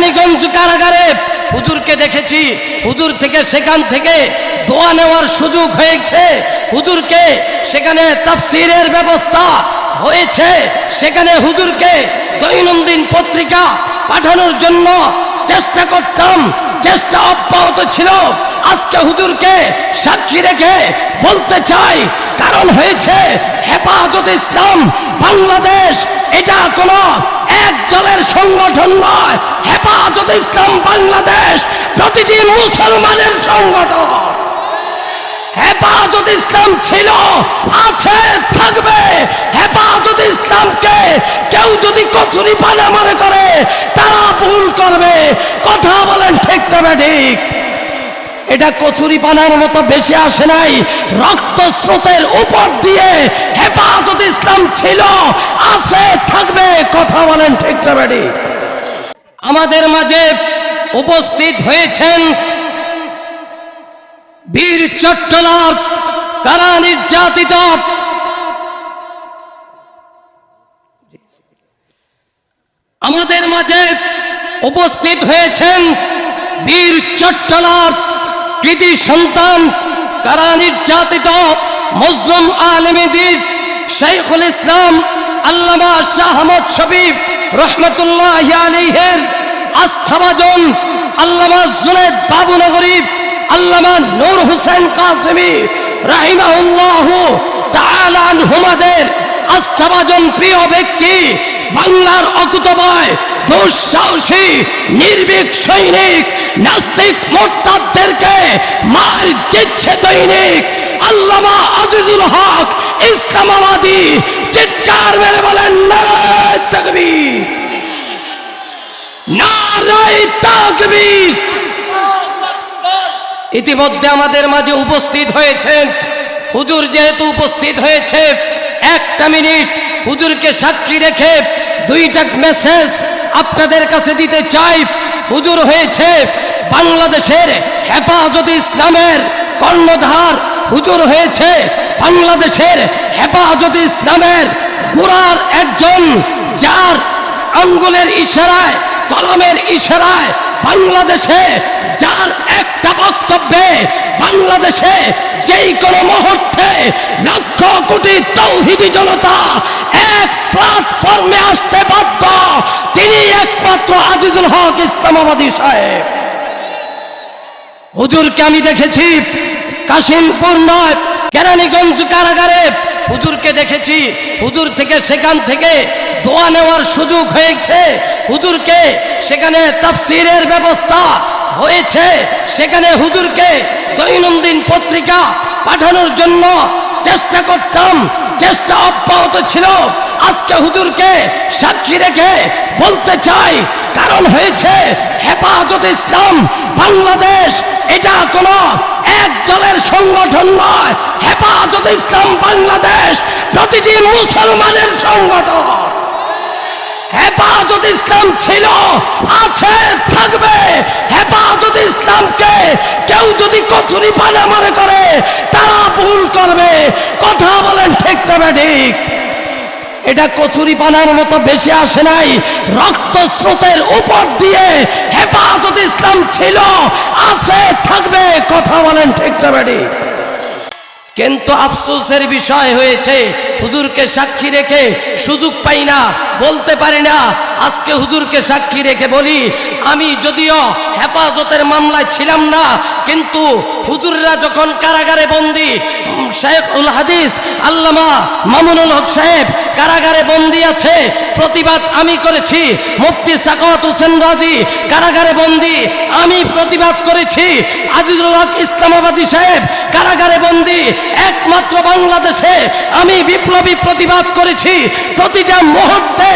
কেরানীগঞ্জ কারাগারে হুজুরকে দেখেছি। হুজুর থেকে সেখান থেকে দোয়া নেওয়ার সুযোগ হয়েছে। হুজুরকে সেখানে তাফসিরের ব্যবস্থা হয়েছে। সেখানে হুজুরকে দৈনন্দিন পত্রিকা পাঠানোর জন্য চেষ্টা করতাম। চেষ্টা অব্যাহত ছিল। আজকে হুজুরকে সাক্ষী রেখে বলতে চাই, কারণ হয়েছে হেফাজত ইসলাম, বাংলাদেশ, এটা কোনো এক দলের সংগঠন নয়। হেফাজত ইসলাম বাংলাদেশ প্রতিটি মুসলমানের সংগঠন। হেফাজত ইসলাম ছিল, আছে, থাকবে। হেফাজত ইসলামকে কেউ যদি কচুরি পানা মনে করে, তারা ভুল করবে। কথা বলেন ঠিক তবে ঠিক। এটা কচুরি পানার মতো বেশি আসে নাই। রক্ত স্রোতের উপর দিয়ে হেফাজত ইসলাম ছিল। আছে, থাকবে, কথা বলেন ঠিক ঠিক আমাদের মাঝে উপস্থিত হয়েছেন বীর চট্টলার কারা নির্যাতিত? আমাদের মাঝে উপস্থিত হয়েছেন বীর চট্টলার কৃতি সন্তান, কারা নির্যাতিত মজলুম আলমীদের শেখুল ইসলাম, আল্লামা শাহ আহমদ শবীব রহমতুল্লাহ আলিহের আস্থাভাজন, আল্লামা জুনেদ বাবুনগরী আল্লামা নূর হুসেন কাসেমি রাহিমাহুল্লাহ তাআলা আনহুমাদের আস্থাভাজন প্রিয় ব্যক্তি বাংলার অকুতবয় দুঃসাহসী, নির্ভীক সৈনিক, নাস্তিক মোর্তাদদেরকে মার দিচ্ছে দৈনিক। আল্লামা আজিজুল হক, ইসলামাবাদী, চিৎকার মেরে বলেন, নারায় তাকবীর, নারায় ইতিমধ্যে আমাদের মাঝে উপস্থিত হয়েছেন। হুজুর যেহেতু উপস্থিত হয়েছে, একটা মিনিট হুজুরকে সাক্ষী রেখে দুইটা মেসেজ আপনাদের কাছে দিতে চাই, হুজুর হয়েছে বাংলাদেশের হেফাজত ইসলামের কর্ণধার। হুজুর হয়েছে বাংলাদেশের হেফাজত ইসলামের গোড়ার একজন, যার আঙ্গুলের ইশারায়, কলমের ইশারায় বাংলাদেশে যার একটা বক্তব্যে বাংলাদেশে যেই কোনো মুহূর্তে লক্ষ কোটি তৌহিদি জনতা এক প্ল্যাটফর্মে আসতে বাধ্য, তিনি একমাত্র আজিজুল হক ইসলামাবাদী সাহেব। হুজুরকে আমি দেখেছি কাশিমপুর নয়, কেরানীগঞ্জ কারাগারে। হুজুরকে দেখেছি, হুজুর থেকে সেখান থেকে দোয়া নেওয়ার সুযোগ হয়েছে। হুজুরকে সেখানে তাফসিরের ব্যবস্থা হয়েছে। সেখানে হুজুরকে দৈনন্দিন পত্রিকা পাঠানোর জন্য চেষ্টা করতাম, চেষ্টা অব্যাহত ছিল। আজকে হুজুরকে সাক্ষী রেখে বলতে চাই, কারণ হয়েছে হেফাজত ইসলাম বাংলাদেশ। এটা কোনো এক দলের সংগঠন নয়। হেফাজত ইসলাম বাংলাদেশ, প্রতিটি মুসলমানের সংগঠন। হেফাজত ইসলাম ছিল, আছে, থাকবে। হেফাজত ইসলামকে কেউ যদি কচুরি পানা মনে করে, তারা ভুল করবে। কথা বলেন ঠিক তবে ঠিক? এটা কচুরি পানার মতো বেশি আসে নাই। রক্ত স্রোতের উপর দিয়ে হেফাজত ইসলাম ছিল, আছে, থাকবে। কথা বলেন ঠিক তবে ঠিক? কিন্তু আফসোসের বিষয় হয়েছে হুজুরকে সাক্ষী রেখে সুযোগ পাই না বলতে পারি না আজকে হুজুরকে সাক্ষী রেখে বলি, আমি যদিও হেফাজতের মামলায় ছিলাম না, কিন্তু হুজুররা যখন কারাগারে বন্দি শেখ উল হাদিস, আল্লামা মামুনুল হক সাহেব কারাগারে বন্দি আছে, প্রতিবাদ আমি করেছি, মুফতি সাকাত হোসেন রাজি কারাগারে বন্দি, আমি প্রতিবাদ করেছি, আজিজুল হক ইসলামাবাদী সাহেব কারাগারে বন্দি, একমাত্র বাংলাদেশে আমি বিপ্লবী প্রতিবাদ করেছি, প্রতিটা মুহূর্তে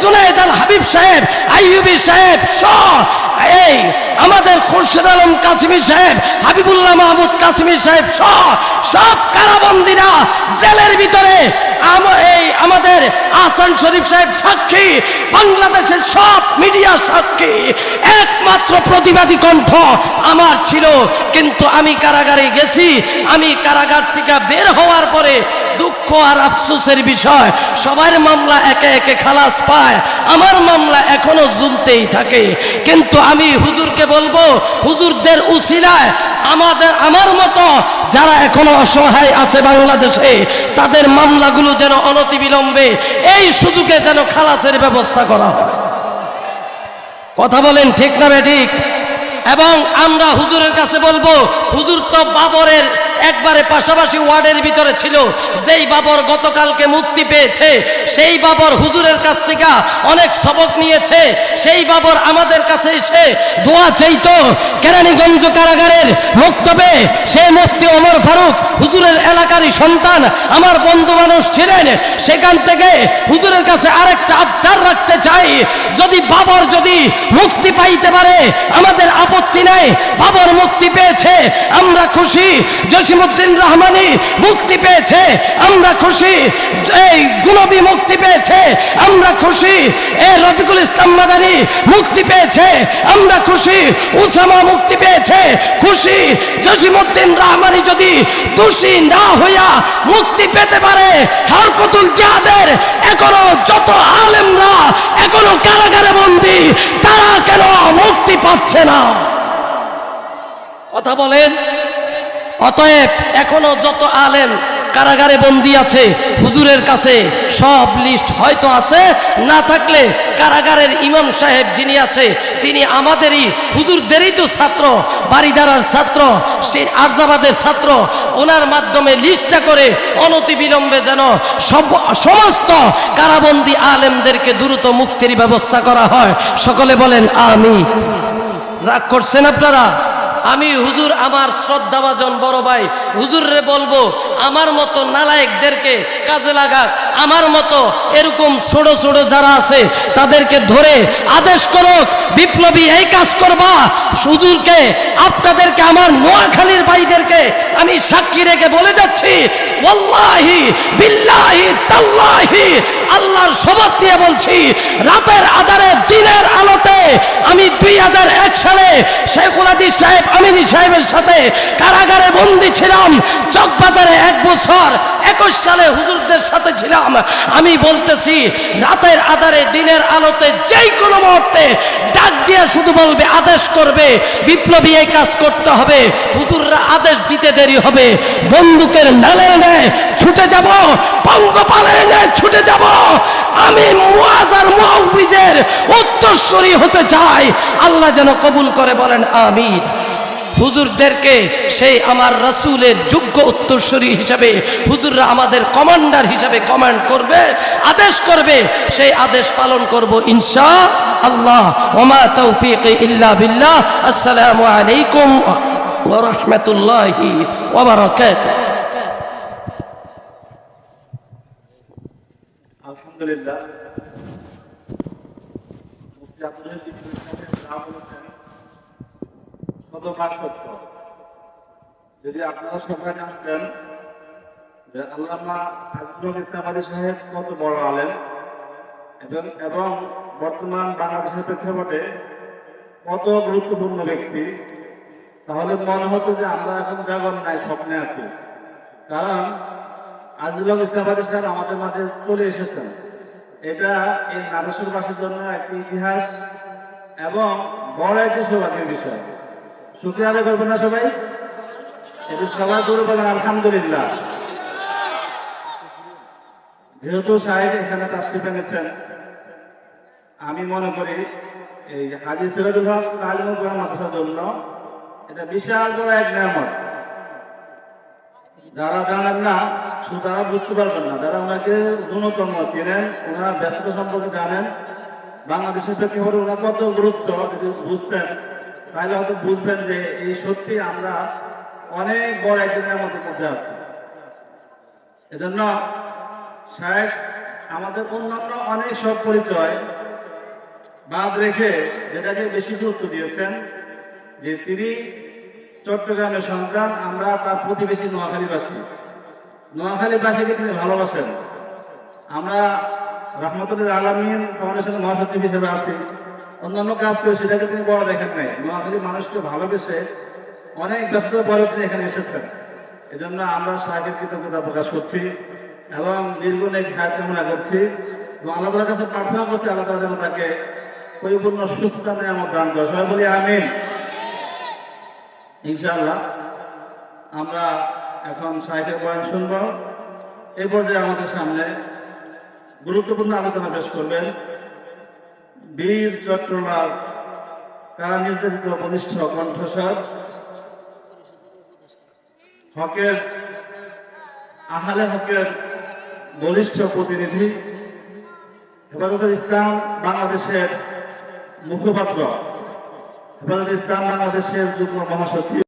জুনাইদ আল হাবিব সাহেব, আইয়ুবি সাহেব, সহ এই আমাদের খুরশেদ আলম কাসিমি সাহেব, হাবিবুল্লাহ মাহমুদ কাসিমি সাহেব সহ সব কারাবন্দিরা জেলের ভিতরে এই আমাদের আসান শরীফ সাহেব সাক্ষী, বাংলাদেশের সব মিডিয়া সাক্ষী। একমাত্র প্রতিবাদী কণ্ঠ আমার ছিল, কিন্তু আমি কারাগারে গেছি, আমি কারাগার থেকে বের হওয়ার পরে দুঃখ আর আফসোসের বিষয়। সবার মামলা একে একে খালাস পায়। আমার মামলা এখনও ঝুলতেই থাকে। কিন্তু আমি হুজুরকে বলব, হুজুরদের উসিলায় আমাদের, আমার মতো যারা এখনও অসহায় আছে বাংলাদেশে, তাদের মামলাগুলো যেন অনতিবিলম্বে এই সুযোগে যেন খালাসের ব্যবস্থা করা কথা বলেন ঠিক না ঠিক? এবং আমরা হুজুরের কাছে বলব, হুজুর তো বাবরের একবারে পাশাপাশি ওয়ার্ডের ভিতরে ছিল। যেই বাবর গতকালকে মুক্তি পেয়েছে, সেই বাবর হুজুরের কাছ থেকে অনেক সবক নিয়েছে। সেই বাবর আমাদের কাছে এসে দোয়া চাইতো, কেরানীগঞ্জ কারাগারের মুক্তবে সে মুফতি অমর ফারুক হুজুরের এলাকারই সন্তান আমার বন্ধু মানুষ ছিলেন, সেখান থেকে হুজুরের কাছে আরেকটা আবদার রাখতে চাই। যদি বাবর যদি মুক্তি পাইতে পারে, আমাদের আপত্তি নাই, বাবর মুক্তি পেয়েছে, আমরা খুশি। জসিমুদ্দিন রহমানি মুক্তি পেয়েছে, আমরা খুশি। এই গুনবি মুক্তি পেয়েছে, আমরা খুশি। এ রফিকুল ইসলাম মাদানি মুক্তি পেয়েছে, আমরা খুশি। উসামা মুক্তি পেয়েছে, খুশি। জসিমুদ্দিন রহমানি যদি দোষী না হইয়া মুক্তি পেতে পারে। হরকতুল জাহাদের এখনও যত আলেমরা এখনও কারাগারে বন্দী, তারা কেন মুক্তি পাচ্ছে না? কথা বলেন। অতএব এখনও যত আলেম কারাগারে বন্দী আছে, হুজুরের কাছে সব লিস্ট হয়তো আছে, না থাকলে কারাগারের ইমাম সাহেব যিনি আছে, তিনি আমাদেরই, হুজুরদেরই তো ছাত্র বাড়িদারার ছাত্র, সে আরজাবাদের ছাত্র, ওনার মাধ্যমে লিস্টটা করে অনতিবিলম্বে যেন সব সমস্ত কারাবন্দী আলেমদেরকে দ্রুত মুক্তির ব্যবস্থা করা হয়। সকলে বলেন আমি রাগ করছেন আপনারা? আমি হুজুর আমার শ্রদ্ধাভাজন বড় ভাই। হুজুররে বলব, আমার মতো নালায়েকদেরকে কাজে লাগাক আমার মতো এরকম ছোট ছোট যারা আছে, তাদেরকে ধরে আদেশ করুক, বিপ্লবী এই কাজ করবা। হুজুরকে, আপনাদেরকে, আমার নোয়াখালীর ভাইদেরকে আমি সাক্ষী রেখে বলে যাচ্ছি বিল্লাহি তাল্লাহি আল্লাহর শপথ দিয়ে বলছি, রাতের আধারে, দিনের আলোতে আমি দুই হাজার এক সালে শেখুল আদিস সাহেব, আমিনী সাহেবের সাথে কারাগারে বন্দি ছিলাম। চকবাজারে এক বছর একুশ সালে হুজুরদের সাথে ছিলাম। আমি বলতেছি, রাতের আধারে, দিনের আলোতে যেই কোনো মুহূর্তে ডাক দিয়ে শুধু বলবে, আদেশ করবে, বিপ্লবী এই কাজ করতে হবে, হুজুররা আদেশ দিতে দেরি হবে, বন্দুকের নালের নেয় ছুটে যাব পঙ্গপালের নেয় ছুটে যাব। আমি মুআজার মুআউযের উত্তরসূরি হতে চাই। আল্লাহ যেন কবুল করে বলেন, আমিন। হুজুরদেরকে সেই আমার রসুলের যোগ্য উত্তরসূরি হিসাবে হুজুররা আমাদের কমান্ডার হিসাবে কমান্ড করবে, আদেশ করবে, সেই আদেশ পালন করব ইনশা আল্লাহ ওমা তৌফিক ইল্লা বিল্লাহ। আসসালামু আলাইকুম ওয়া রাহমাতুল্লাহি ওয়া বারাকাতুহু। আলহামদুলিল্লাহ। মুফতি আব্দুল আজিজ ইসলামের যা বলেছেন শতভাগ সত্য। যদি আপনারা সবাই জানতেন যে আল্লামা আজিজুল ইসলাম আলী সাহেব কত বড় আলেন এবং এবং বর্তমান বাংলাদেশের প্রেক্ষাপটে কত গুরুত্বপূর্ণ ব্যক্তি, তাহলে মনে হতো যে আমরা এখন জাগর নাই, স্বপ্নে আছি। কারণ আজিজুল ইসলাম আলী সাহেব আমাদের মাঝে চলে এসেছেন। এটা এই নারেশ্বরবাসীর জন্য একটি ইতিহাস এবং বড় একটি সৌভাগ্যের বিষয়। সুখী আদায় করবেন না সবাই। এটি সবাই দূরে বলেন, আলহামদুলিল্লাহ। যেহেতু সাহেব এখানে তার এনেছেন, আমি মনে করি এই হাজি সিরাজুল হক তালিমুল কোরআন মাদ্রাসার জন্য এটা বিশাল বড় এক নিয়ামত। যারা জানেন না, শুধু তারা বুঝতে পারবেন না, যারা ওনাকে ন্যূনতম চিনেন, ওনার ব্যস্ততা সম্পর্কে জানেন, বাংলাদেশের প্রেক্ষাপটে ওনার কত গুরুত্ব, যদি বুঝতেন। তাহলে হয়তো বুঝবেন যে এই সত্যি আমরা অনেক বড় একজনের মধ্যে মধ্যে আছি। এজন্য সাহেব, আমাদের অন্যান্য অনেক সব পরিচয় বাদ রেখে যেটাকে বেশি গুরুত্ব দিয়েছেন, যে তিনি চট্টগ্রামের সন্তান, আমরা তার প্রতিবেশী নোয়াখালীবাসী। নোয়াখালীবাসীকে তিনি ভালোবাসেন। আমরা রহমতুল্লাহ আলমিন ফাউন্ডেশনের মহাসচিব হিসেবে আছি। অন্যান্য কাজ করে সেটাকে তিনি বড় দেখেন নাই। নোয়াখালী মানুষকে ভালোবেসে অনেক ব্যস্ত পরে তিনি এখানে এসেছেন। এজন্য আমরা সাহেবের কৃতজ্ঞতা প্রকাশ করছি এবং দীর্ঘ নেক হায়াত কামনা করছি এবং আল্লাহ কাছে প্রার্থনা করছি আল্লাহ তাআলা যেন তাকে পরিপূর্ণ সুস্থতা নিয়ামত দান করে। সবাই বলি আমিন। ইনশাআল্লাহ আমরা এখন সাহিত্যের বয়ান শুনব। এই পর্যায়ে আমাদের সামনে গুরুত্বপূর্ণ আলোচনা পেশ করবেন। বীর চট্টলাল তারা নির্দেশিত বলিষ্ঠ কণ্ঠস্বর। হকের, আহালে হকের বলিষ্ঠ প্রতিনিধি হেফাজতুল ইসলাম বাংলাদেশের মুখপাত্র হেফাজতুল ইসলাম বাংলাদেশের যুগ্ম মহাসচিব।